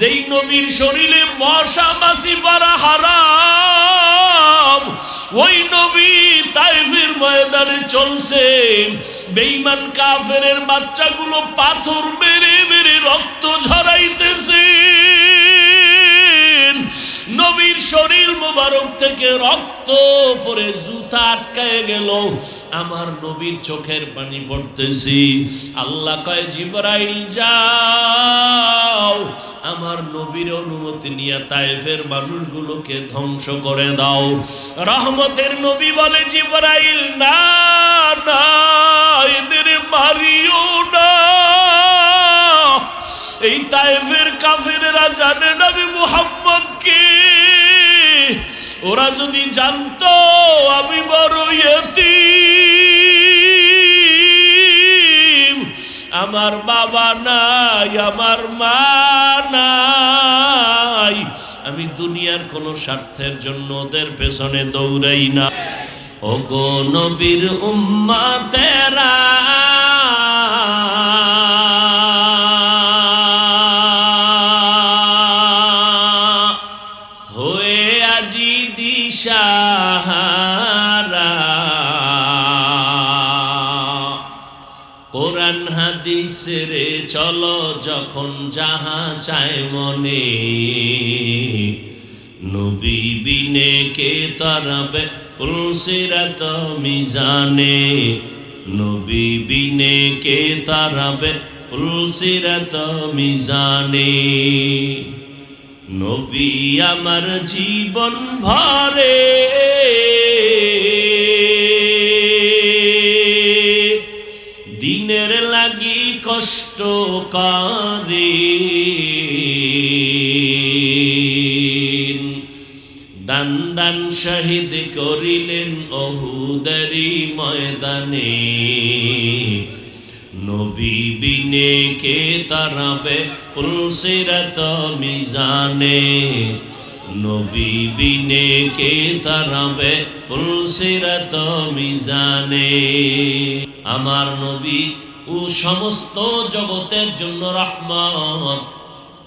যেই নবীর শরীরে মশা মাসি পারা হারাম, ওই নবী তাইফের ময়দানে চলছে বেঈমান কাফেরের বাচ্চাগুলো পাথর মেরে মেরে রক্ত ঝরাইতেছে। নবীর শরীর মোবারক থেকে রক্ত পরে জুতা আটকায় গেল। আমার নবীর চোখের পানি পড়তেছি। আল্লাহ কয়, জিবরাইল, যাও। আমার নবীর অনুমতি নিয়ে তাইফের মানুষগুলোকে ধ্বংস করে দাও। রহমতের নবী বলে, জিবরাইল, না না, এদের মারিও না। এই তাইফের কাফেরেরা জানে না আমি মুহাম্মদ কে? ওরা যদি জানতো আমি বড় ইয়তীম। আমার বাবা নাই, আমার মা নাই। আমি দুনিয়ার কোনো স্বার্থের জন্য ওদের পেছনে দৌড়াই না। ও গো নবীর উম্মা তেরা রে, চলো যখন যাহা চায় মনে। নবী বিনে কে তারাবে, পুলসিরাত মিজানে। নবী বিনে কে তারাবে, পুলসিরাত মিজানে। নবী আমার জীবন ভরে। দান দান শহীদ করিলেন অহুদারি ময়দানে। নবী বিনে কে তারাবে পুলসিরাত মিজানে। নবী বিনে কে তারাবে পুলসিরাত মিজানে। আমার নবী ও সমস্ত জগতের জন্য রহমত।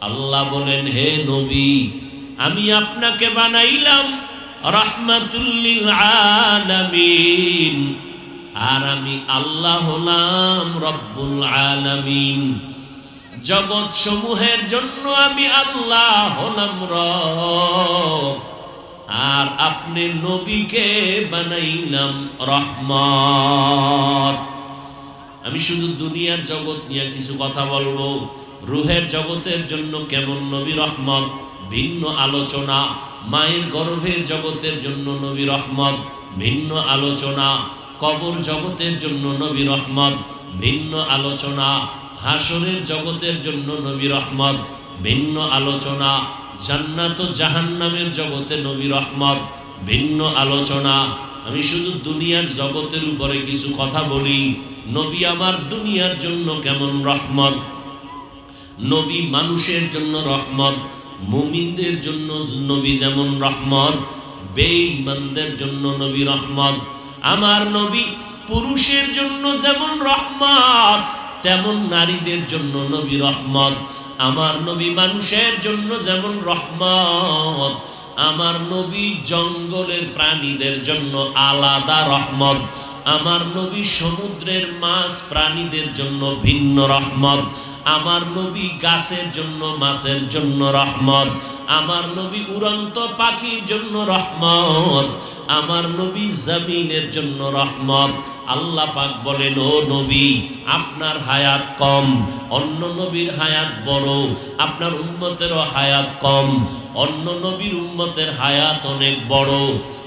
আল্লাহ বলেন, হে নবী, আমি আপনাকে বানাইলাম রহমাতুল্লিল আলামিন। আর আমি আল্লাহ হলাম রব্বুল আলামিন। জগৎ সমূহের জন্য আমি আল্লাহ হলাম রব। আর আপনি নবীকে বানাইলাম রহমত। আমি শুধু দুনিয়ার জগৎ নিয়ে কিছু কথা বলব। রুহের জগতের জন্য কেমন নবী রহমত? ভিন্ন আলোচনা। মায়ের গর্ভের জগতের জন্য নবী রহমত, ভিন্ন আলোচনা। কবর জগতের জন্য নবী রহমত, ভিন্ন আলোচনা। হাসরের জগতের জন্য নবী রহমত, ভিন্ন আলোচনা। জান্নাত ও জাহান্নামের জগতে নবী রহমত, ভিন্ন আলোচনা। আমি শুধু দুনিয়ার জগতের উপরে কিছু কথা বলি। নবী আমার দুনিয়ার জন্য কেমন রহমত? নবী মানুষের জন্য রহমত, মুমিনদের জন্য নবী যেমন রহমত, বেঈমানদের জন্য নবী রহমত, আমার নবী পুরুষের জন্য যেমন রহমত, তেমন নারীদের জন্য নবী রহমত, আমার নবী মানুষের জন্য যেমন রহমত, আমার নবী জঙ্গলের প্রাণীদের জন্য আলাদা রহমত আমার নবী সমুদ্রের মাছ প্রাণীদের জন্য ভিন্ন রহমত। আমার নবী গাছের জন্য মাছের জন্য রহমত। আমার নবী উড়ন্ত পাখির জন্য রহমত। আমার নবী জমিনের জন্য রহমত। আল্লাহ পাক বলেন, ও নবী, আপনার হায়াত কম, অন্য নবীর হায়াত বড়, আপনার উম্মতেরও হায়াত কম, অন্য নবীর উম্মতের হায়াত অনেক বড়,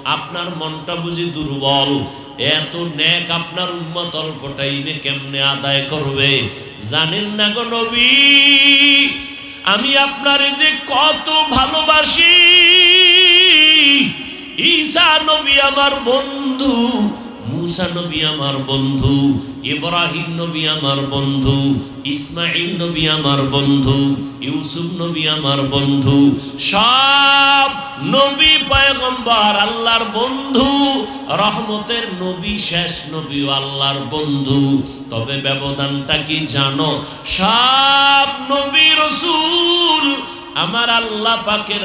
আপনার মনটা বুঝি দুর্বল এত ন্যাক আপনার উম্মত অল্প টাইমে কেমনে আদায় করবে? জানেন না গো নবী? আমি আপনারে যে কত ভালোবাসি। ঈসা নবী আমার বন্ধু মুসা নবী আমার বন্ধু, ইব্রাহিম নবী আমার বন্ধু ইসমাইল নবী আমার বন্ধু, ইউসুফ নবী আমার বন্ধু, সব নবী পয়গম্বর আল্লাহর বন্ধু, রহমতের নবী, শেষ নবী আল্লাহর বন্ধু। তবে ব্যবধানটা কি জানো? সব নবী রসুল আমার আল্লাহ পাকের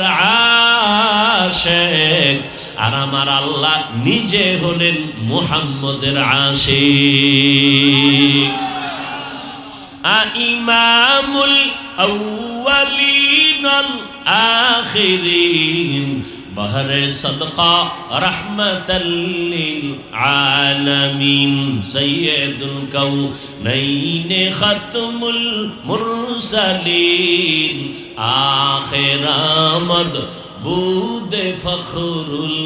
আশেক। আর আমার আল্লাহ নিজে হলেন মুহাম্মদের আশিক। ইমামুল আউয়ালিন আখিরিন। বহরে সদকা রহমতাল্লিল আলামিন। সৈয়দুল কৌনাইন খতমুল মুরসালিন। আখিরামদ বুদে ফখরুল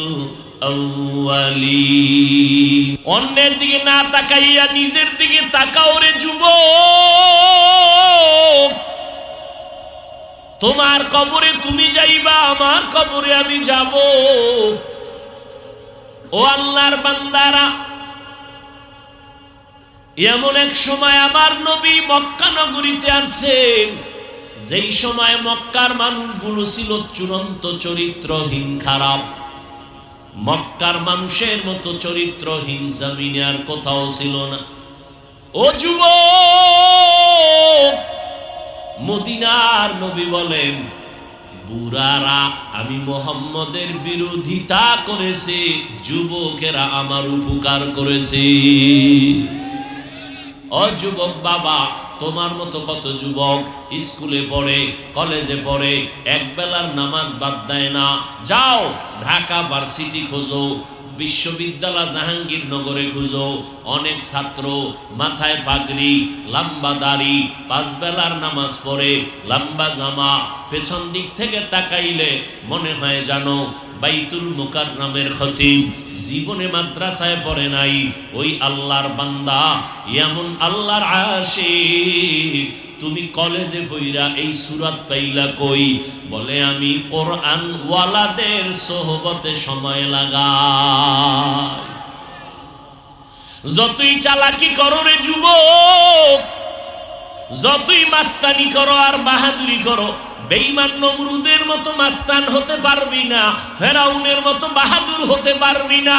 অন্যের দিকে না তাকাইয়া নিজের দিকে তাকাও রে যুবক। তোমার কবরে তুমি যাইবা, আমার কবরে আমি যাব। ও আল্লাহর বান্দারা, এমন এক সময় আমার নবী মক্কা নগরীতে আসছেন যেই সময় মক্কার মানুষগুলো ছিল চূড়ান্ত চরিত্রহীন খারাপ, মক্কার মানুষের মতো চরিত্রহীন জমিনে আর কোথাও ছিল না। ও যুবক, মদিনার নবী বলেন, বুড়ারা, আমি মোহাম্মদের বিরোধিতা করেছে, যুবকেরা আমার উপকার করেছে। অযুবক বাবা, তোমার মতো কত যুবক স্কুলে পড়ে, কলেজে পড়ে, এক বেলার নামাজ বাদ দেয় না। যাও, ঢাকা ভার্সিটি খোঁজো, বিশ্ববিদ্যালয় জাহাঙ্গীরনগরে খুঁজো। অনেক ছাত্র, মাথায় পাগড়ি, লম্বা দাড়ি, পাঁচ বেলার নামাজ পড়ে, লম্বা জামা, পেছন দিক থেকে তাকাইলে মনে হয় জানো বাইতুল মুকাররমের খতিব। জীবনে মাদ্রাসায় পড়ে নাই। ওই আল্লাহর বান্দা, এমন আল্লাহর আশিক। তুমি কলেজে বইরা এই সুরাত পাইলা কই? বলে, আমি কোরআন ওয়ালাদের সোহবতে সময় লাগাই। যতই চালাকি করো রে যুবক যতই মাস্তানি করো আর বাহাদুরি করো, বেঈমান নমরুদের মতো মাস্তান হতে পারবি না, ফেরাউনের মতো বাহাদুর হতে পারবি না।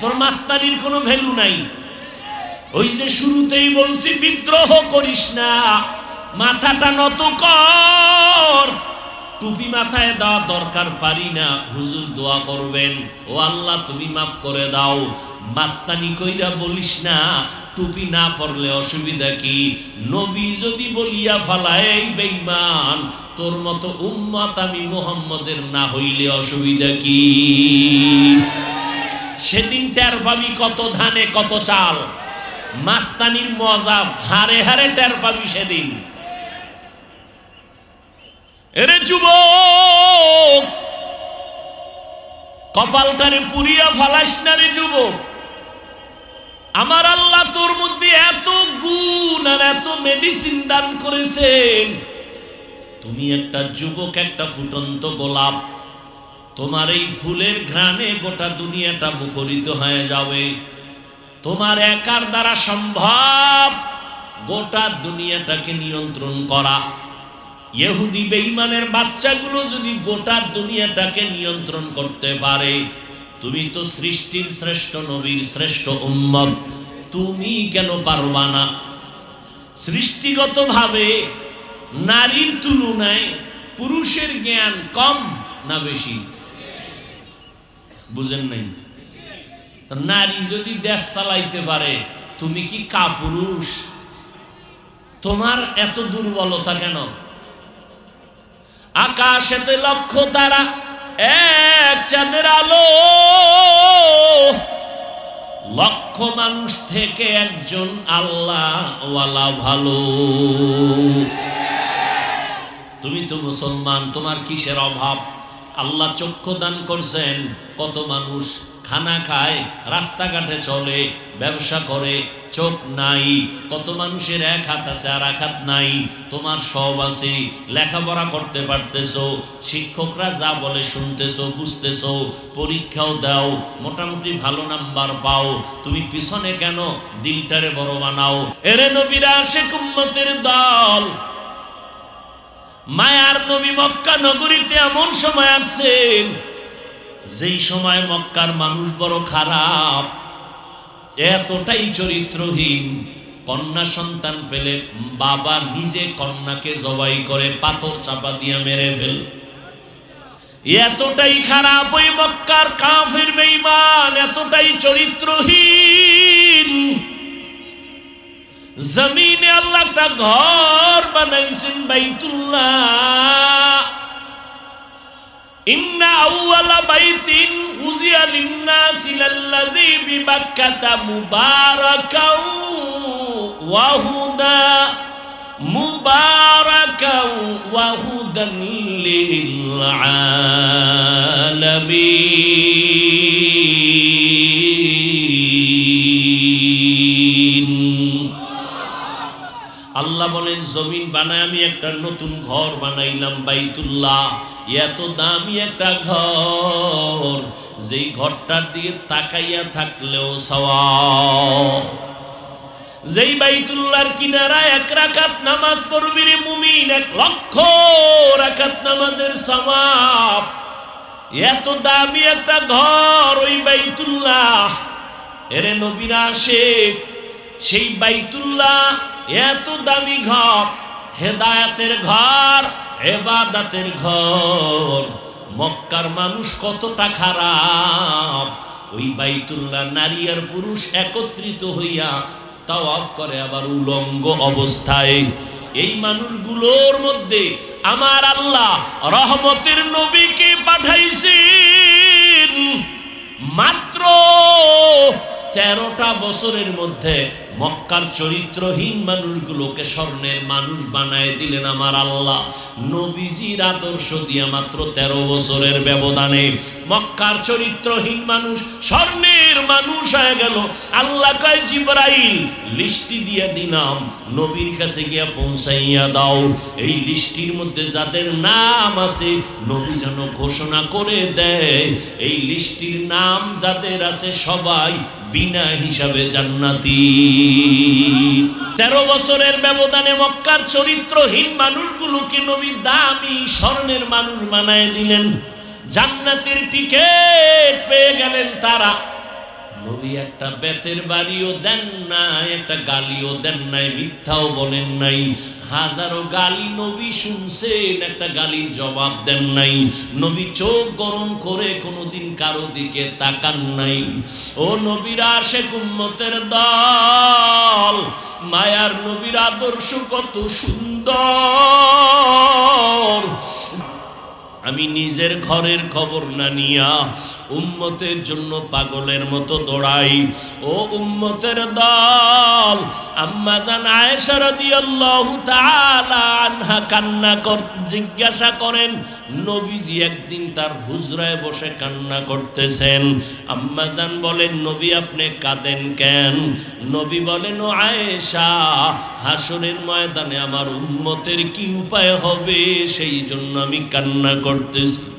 তোর মাস্তানির কোনো ভ্যালু নাই। ওই যে শুরুতেই বলছি, বিদ্রোহ করিস না, মাথাটা নত কর। টুপি মাথায় দেওয়া দরকার পারি না, হুজুর দোয়া করবেন। ও আল্লাহ, তুমি মাফ করে দাও। মাস্তানি কইরা বলিস না টুপি না পরলে অসুবিধা কি? নবী যদি বলিয়া ফালায়, এই বেঈমান, তোর মতো উম্মত আমি মোহাম্মদের না হইলে অসুবিধা কি? সেদিন টের পাবি কত ধানে, কত চাল। মাস্তানির মজা, হারে হারে টের পাবি সেদিন। এরে যুবক, কপালটারে পুরিয়া ফালাস না রে যুবক। আমার আল্লাহ তোর মধ্যে এত গুণ আর এত মেডিসিন দান করেছেন। তুমি একটা যুবক, একটা ফুটন্ত গোলাপ। তোমার এই ফুলের ঘ্রাণে গোটা দুনিয়াটা মুখরিত হয়ে যাবে। তোমার একার দ্বারা সম্ভব গোটা দুনিয়াটাকে নিয়ন্ত্রণ করা। ইহুদি বেঈমানের বাচ্চাগুলো যদি গোটা দুনিয়াটাকে নিয়ন্ত্রণ করতে পারে, তুমি তো সৃষ্টির শ্রেষ্ঠ নবীর শ্রেষ্ঠ উম্মত। তুমি কেন পারবা না? সৃষ্টিগতভাবে নারীর তুলনায় পুরুষের জ্ঞান কম না বেশি? বুঝেন নাই? নারী যদি দেশ চালাইতে পারে, তুমি কি কাপুরুষ? তোমার এত দুর্বলতা কেন? আকাশেতে লক্ষ্য তারা, এক চাঁদের আলো। লক্ষ মানুষ থেকে একজন আল্লাহ ওয়ালা ভালো। তুমি তো মুসলমান, তোমার কিসের অভাব? আল্লাহ চক্ষু দান করছেন, কত মানুষ খানা খায়, রাস্তাঘাটে চলে, ব্যবসা করে, চোখ নাই, কত মানুষের এক হাত আছে আর এক হাত নাই, তোমার সব আছে, লেখাপড়া করতে পারতেছো, শিক্ষকরা যা বলে শুনতেছো, বুঝতেছো, পরীক্ষাও দাও, মোটামুটি ভালো নাম্বার পাও, তুমি পিছনে কেন দিলটারে বড় বানাও? এরে নবীরা আসে কুম্মতের দল, মায়ার নবী মক্কা নগরীতে এমন সময় আছেন যেই সময় মক্কার মানুষ বড় খারাপ, এতটাই চরিত্রহীন, কন্যা সন্তান পেলে বাবা নিজে কন্যাকে জবাই করে পাথর চাপা দিয়ে মেরে ফেল। এতটাই খারাপ ওই মক্কার কাফের বেইমান এতটাই চরিত্রহীন। জমিনে আল্লাহ একটা ঘর বানাইছেন বাইতুল্লাহ। ইন্না আউয়ালা বাইতিন উজিয়া লিন্নাসি লাল্লাযী বিবাক্কাতা মুবারাকাও ওয়া হুদা মুবারাকাও ওয়া হুদান লিল আলামিন আল্লাহ বলেন, জমিন বানায় আমি একটা নতুন ঘর বানাইলাম বাইতুল্লাহ। এত দামি একটা ঘর, যেই ঘরটার দিকে তাকাইয়া থাকলেও সওয়াব। যেই বাইতুল্লাহর কিনারা এক রাকাত নামাজ পড়বি রে মুমিন, এক লক্ষ রাকাত নামাজের সওয়াব। এত দামি একটা ঘর ওই বাইতুল্লাহ। এরে নবীরা আসে, সেই বাইতুল্লাহ এত দামি ঘর, হেদায়াতের ঘর, এবাদাতের ঘর। মক্কার মানুষ কতটা খারাপ ওই বাইতুল্লাহ নারী আর পুরুষ একত্রিত হইয়া তাও অফ করে আবার উলঙ্গ অবস্থায়। এই মানুষগুলোর মধ্যে আমার আল্লাহ রহমতের নবীকে পাঠাইছেন। মাত্র তেরোটা বছরের মধ্যে মক্কার চরিত্রহীন মানুষগুলোকে স্বর্ণের মানুষ বানায় দিলেন আমার আল্লাহ। নবীজির আদর্শ দিয়া মাত্র তেরো বছরের ব্যবধানে মক্কার চরিত্রহীন মানুষ স্বর্ণের মানুষ হয়ে গেল। আল্লাহ কয়, জিব্রাইল, লিস্টি দিয়া দিনাম নবীর কাছে গিয়া পৌঁছাইয়া দাও। এই লিস্টির মধ্যে যাদের নাম আছে, নবী যেন ঘোষণা করে দেয়, এই লিস্টির নাম যাদের আছে সবাই বিনা হিসাবে জান্নাতি। তেরো বছরের ব্যবধানে মক্কার চরিত্রহীন মানুষগুলোকে নবী দামি স্বর্ণের মানুষ বানায় দিলেন। জান্নাতের টিকেট পেয়ে গেলেন তারা। নবী একটা বেতের বাড়িও দেন নাই, একটা গালিও দেন নাই, মিথ্যাও বলেন নাই। হাজারো গালি নবী শুনছেন, একটা গালির জবাব দেন নাই। নবী চোখ গরম করে কোনোদিন কারও দিকে তাকান নাই। ও নবীরা সে কুম্মতের দল, মায়ার নবীর আদর্শ কত সুন্দর। আমি নিজের ঘরের খবর না নিয়া উম্মতের জন্য পাগলের মতো দৌড়াই। ও উম্মতের দল, আম্মা জান আয়েশা রাদিয়াল্লাহু তাআলা আনহা কান্না কর, জিজ্ঞাসা করেন, নবীজি একদিন তার হুজরায় বসে কান্না করতেছেন। আম্মা জান বলেন, নবী আপনি কাঁদেন কেন? নবী বলেন, ও আয়েশা হাসরের ময়দানে আমার উম্মতের কি উপায় হবে? সেই জন্য আমি কান্না করতেছি।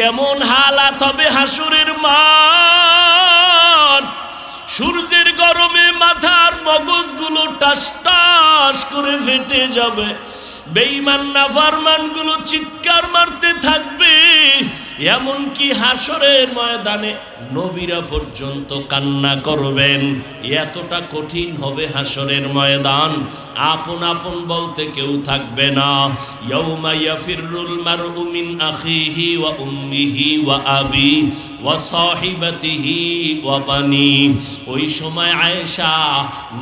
কেমন হালাত হবে হাসুরের মান? সূর্যের গরমে মাথার মগজগুলো টাস টাস করে ফেটে যাবে। বেইমান নাফারমান চিৎকার মারতে থাকবে। এমনকি হাসরের ময়দানে নবীরা পর্যন্ত কান্না করবেন। এতটা কঠিন হবে হাসরের ময়দান। আপন আপন বলতে কেউ থাকবে না। ইয়াউমা ইয়াফিরুল মারউ আখিহি ওয়া উম্মিহি ওয়া আবি ওয়া সাহিবাতিহি ওয়া বানি। ওই সময় আয়েশা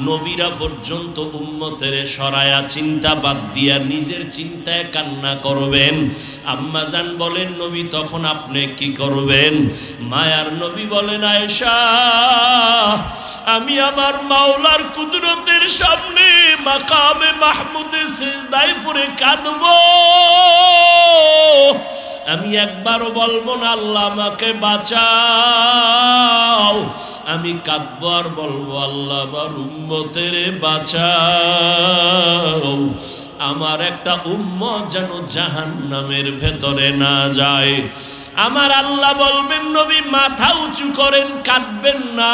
নবীরা পর্যন্ত উম্মতের সরায়া চিন্তা বাদ দিয়া নিজের চিন্তায় কান্না করবেন। আম্মা জান বলেন, নবী, তখন আপনি কি করবেন? মায়ার বলেন, আয়েশা, আমি আমার মাওলার কুদরতের সামনে মাকামে মাহমুদে সেজদায় পড়ে কাঁদবো। আমি একবারও বলব না, আল্লাহ আমাকে বাঁচাও। আমি কাঁদবো আর বলব, আল্লাহ আমার উম্মতের বাঁচাও। আমার একটা উম্মত যেন জাহান নামের ভেতরে না যায়। আমার আল্লাহ বলবেন, নবী, মাথা উঁচু করেন, কাঁদবেন না।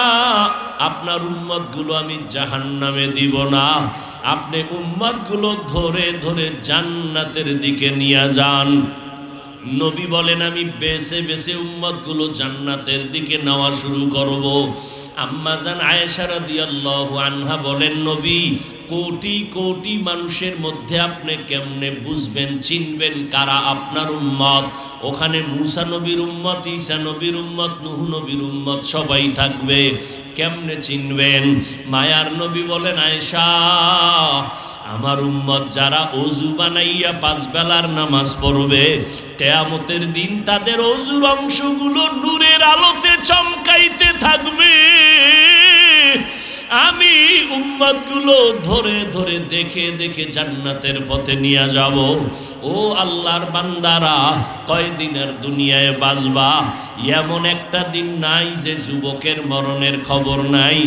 আপনার উম্মতগুলো আমি জাহান নামে দিব না। আপনি উম্মতগুলো ধরে ধরে জান্নাতের দিকে নিয়ে যান। নবী বলেন, আমি বেছে বেছে উম্মতগুলো জান্নাতের দিকে নেওয়া শুরু করব। আম্মাজান আয়েশা রাদিয়াল্লাহু আনহা বলেন, নবী কোটি কোটি মানুষের মধ্যে আপনি কেমনে বুঝবেন, চিনবেন কারা আপনার উম্মত? ওখানে মুসা নবীর উম্মত, ঈসা নবীর উম্মত, নুহ নবীর উম্মত সবাই থাকবে, কেমনে চিনবেন? মায়ার নবী বলেন, আয়েশা, আমার উম্মত যারা অজু বানাইয়া পাঁচ বেলার নামাজ পড়বে, কেয়ামতের দিন তাদের অজুর অংশগুলো নূরের আলোতে চমকাইতে থাকবে। আমি উম্মাদগুলো ধরে ধরে দেখে দেখে জান্নাতের পথে নিয়ে যাব। ও আল্লাহর বান্দারা, কয়দিনের দুনিয়ায় বাজবা এমন একটা দিন নাই যে যুবকের মরণের খবর নাই।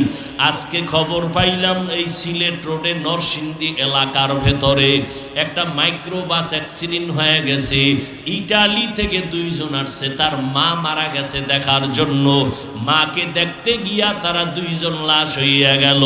আজকে খবর পাইলাম এই সিলেট রোডে নরসিংদী এলাকার ভেতরে একটা মাইক্রোবাস অ্যাক্সিডেন্ট হয়ে গেছে। ইটালি থেকে দুইজন আসছে, তার মা মারা গেছে দেখার জন্য। মাকে দেখতে গিয়া তারা দুইজন লাশ হইয়া গেল।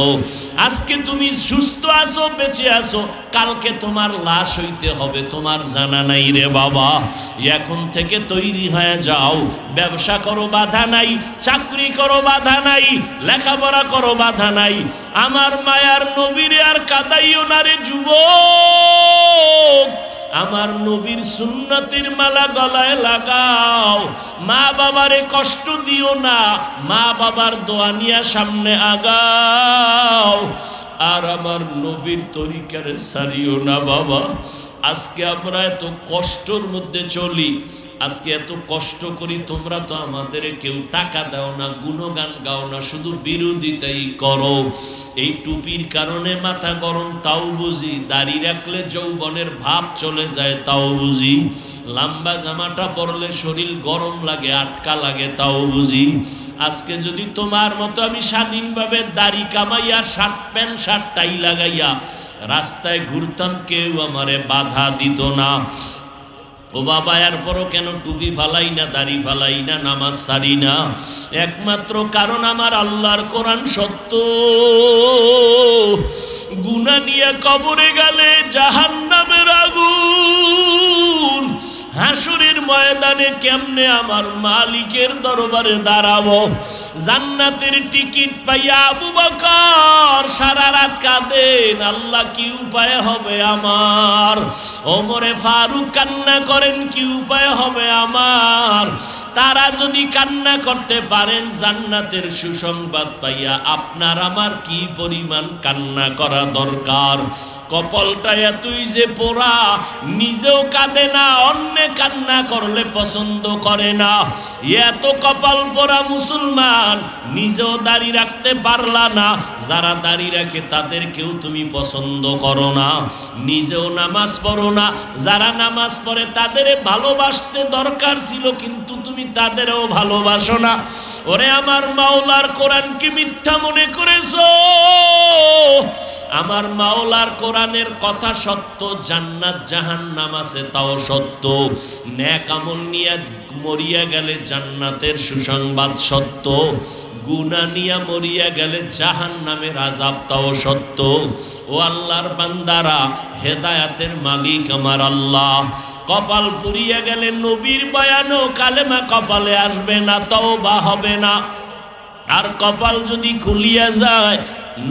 আজকে তুমি সুস্থ আছো, বেঁচে আছো, কালকে তোমার লাশ হইতে হবে, তোমার জানা নাই রে বাবা। এখন থেকে তৈরি হয়ে যাও। ব্যবসা করো, বাধা নাই। চাকরি করো, বাধা নাই। লেখাপড়া করো, বাধা নাই। আমার মায়ার নবীরে আর কাদাইও না রে যুবক। আমার নবীর সুন্নতির মালা গলায় লাগাও। মা বাবারে কষ্ট দিও না। মা বাবার দোয়া নিয়া সামনে আগাও। আর আমার নবীর তরিকারে সারিও না, বাবা। আজকে আমরা এত কষ্টর মধ্যে চলি, আজকে এত কষ্ট করি, তোমরা তো আমাদের কেউ টাকা দাও না, গুণগান গাও না, শুধু বিরোধিতাই করো। এই টুপির কারণে মাথা গরম, তাও বুঝি। দাড়ি রাখলে যৌবনের ভাব চলে যায়, তাও বুঝি। লম্বা জামাটা পরলে শরীর গরম লাগে, আটকা লাগে, তাও বুঝি। আজকে যদি তোমার মতো আমি স্বাধীনভাবে দাড়ি কামাইয়া, শার্ট প্যান্ট, শার্ট টাই লাগাইয়া রাস্তায় ঘুরতাম, কেউ আমারে বাধা দিত না। ও বাবা, এরপরও কেন টুপি ফালাই না, দাড়ি ফালাই না, নামাজ সারি না? একমাত্র কারণ আমার আল্লাহর কোরআন সত্য। গুনা নিয়ে কবরে গেলে জাহান নামের আগুন। হাসুরের ময়দানে কেমনে আমার মালিকের দরবারে দাঁড়াবো? জান্নাতের টিকিট পাইয়া আবু বকর সারা রাত কাঁদেন, আল্লাহ কি উপায় হবে আমার? ওমরে ফারুক কান্না করেন, কি উপায় হবে আমার? তারা যদি কান্না করতে পারেন, জান্নাতের সুসংবাদ পাইয়া আপনার আমার কি পরিমাণ কান্না করা দরকার? কপালটা এতই যে পোড়া, নিজেও কাঁদে না, অন্যে কান্না করলে পছন্দ করে না। এত কপাল পোড়া মুসলমান, নিজেও দাড়ি রাখতে পারলা না। যারা দাড়ি রাখে, তাদেরকেও তুমি পছন্দ করো না। নিজেও নামাজ পড়ো না। যারা নামাজ পড়ে, তাদের ভালোবাসতে দরকার ছিল, কিন্তু তুমি তাদেরও ভালোবাসো না। ওরে আমার মাওলার কোরআন কি মিথ্যা মনে করেছ? আমার মাওলার কোরআনের কথা সত্য, জান্নাত জাহান্নাম আছে, তাও সত্য। ন্যাক আমল নিয়ে মরিয়া গেলে জান্নাতের সুসংবাদ সত্য। গুনা নিয়া মরিয়া গেলে জাহান নামের আজাব তাও সত্য। ও আল্লাহর বান্দারা, হেদায়াতের মালিক আমার আল্লাহ। কপাল পুড়িয়া গেলে নবীর বয়ানও কালেমা কপালে আসবে না তাও বা হবে না। আর কপাল যদি খুলিয়া যায়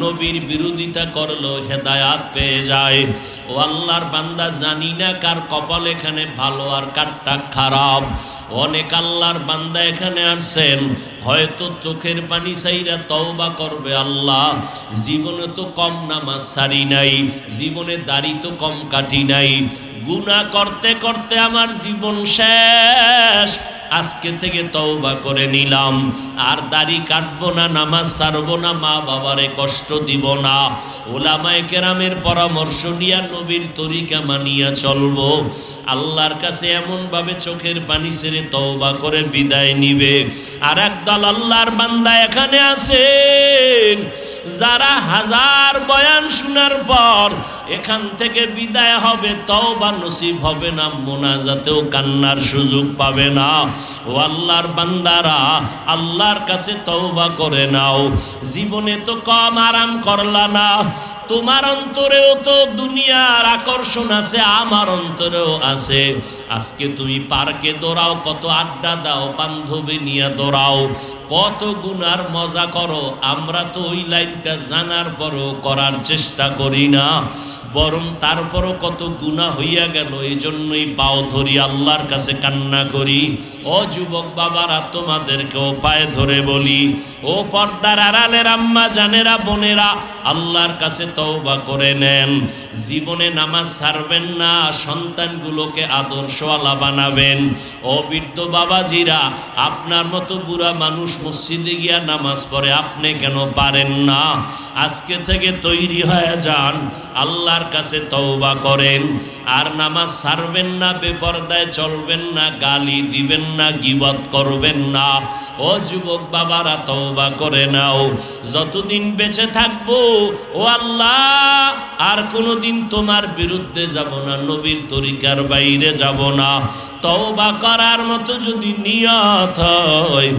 নবীর বিরোধিতা করল, হেদায়াত পেয়ে যায়। ও আল্লাহর বান্দা জানি না কার কপাল এখানে ভালো আর কারটা খারাপ। অনেক আল্লাহর বান্দা এখানে আসছেন হয়তো চোখের পানি চাইরা তওবা করবে আল্লাহ। জীবনে তো কম নামাজ সারি নাই, জীবনে দাড়ি তো কম কাটি নাই। গুনাহ করতে করতে আমার জীবন শেষ আজকে থেকে তওবা করে নিলাম। আর দাড়ি কাটবো না, নামাজ ছাড়বো না, মা বাবারে কষ্ট দিব না। ওলামায়ে কেরামের পরামর্শ নিয়া নবীর তরিকা মানিয়া চলবো। আল্লাহর কাছে এমনভাবে চোখের পানি ছেড়ে তওবা করে বিদায় নিবে। আর একদল আল্লাহর বান্দা এখানে আছেন। যারা হাজার বয়ান শোনার পর এখান থেকে বিদায় হবে, তওবা নসিব হবে না, মোনাজাতেও কান্নার সুযোগ পাবে না। ও আল্লাহর বান্দারা, আল্লাহর কাছে তওবা করে নাও। জীবনে তো কম আরাম করলা না। তোমার অন্তরেও তো দুনিয়ার আকর্ষণ আছে, আমার অন্তরেও আছে। আজকে তুমি পার্কে দৌড়াও, কত আড্ডা দাও, বান্ধবী নিয়ে দৌড়াও, কত গুনার মজা করো। আমরা তো ওই লাইনটা জানার পরও করার চেষ্টা করি না, বরং তারপরও কত গুণা হইয়া গেল এই জন্যই পাও ধরি আল্লাহর কাছে কান্না করি। ও যুবক বাবারা, তোমাদেরকেও পায়ে ধরে বলি, ও পর্দার আড়ালের আম্মা, জানেরা, বোনেরা, আল্লাহর কাছে তওবা করে নেন। জীবনে নামাজ ছাড়বেন না, সন্তানগুলোকে আদর্শওয়ালা বানাবেন। ও বৃদ্ধ বাবাজিরা, আপনার মতো বুড়া মানুষ মসজিদে গিয়া নামাজ পড়ে আপনি কেন পারেন না? আজকে থেকে তৈরি হয়ে যান, আল্লাহর কাছে তওবা করেন। আর নামাজ ছাড়বেন না, বেপরদায় চলবেন না, গালি দিবেন না, গিবত করবেন না। ও যুবক বাবারা, তওবা করে নাও। যতদিন বেঁচে থাকব, ও আল্লাহ আর কোনোদিন তোমার বিরুদ্ধে যাব না, নবীর তরিকার বাইরে যাব না। তওবা করার মতো যদি নিয়ত হয়,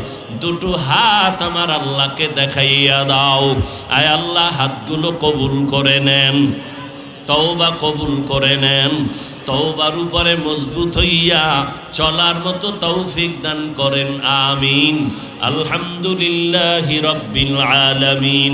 দুটো হাত আমার আল্লাহকে দেখাইয়া দাও। আয় আল্লাহ, হাতগুলো কবুল করে নেন। তওবা কবুল করে নেন। তওবার উপরে মজবুত হইয়া চলার মতো তৌফিক দান করেন, আমিন। আলহামদুলিল্লাহ রব্বিল আলামিন।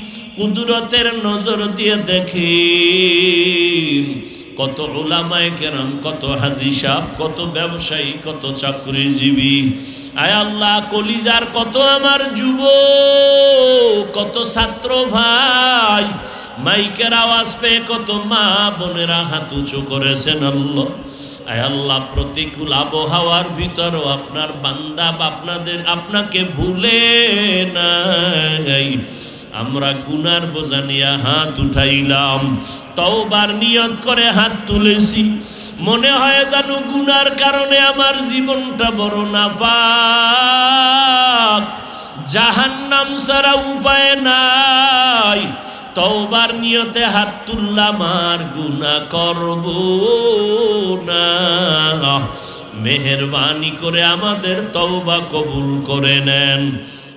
কুদরতের নজর দিয়ে দেখেন কত ওলামায় কেরাম, কত হাজি সাহ কত ব্যবসায়ী, কত চাকরিজীবী। আয় আল্লাহ, কলিজার কত আমার যুব কত ছাত্র ভাই। মাইকের আওয়াজ পেয়ে কত মা বোনেরা হাত উঁচু করেছেন আল্লাহ। আয় আল্লাহ, প্রতিকূল আবহাওয়ার ভিতরও আপনার বান্দা আপনাদের, আপনাকে ভুলে নাই। আমরা গুনার বোঝা নিয়ে হাত উঠাইলাম। তওবার নিয়ত করে হাত তুলেছি। মনে হয় জানো গুনার কারণে আমার জীবনটা বড় না পাক জাহান্নাম ছাড়া উপায় নাই। তওবার নিয়তে হাত তুললাম, আর গুনাহ করব না। মেহরবানি করে আমাদের তওবা কবুল করে নেন।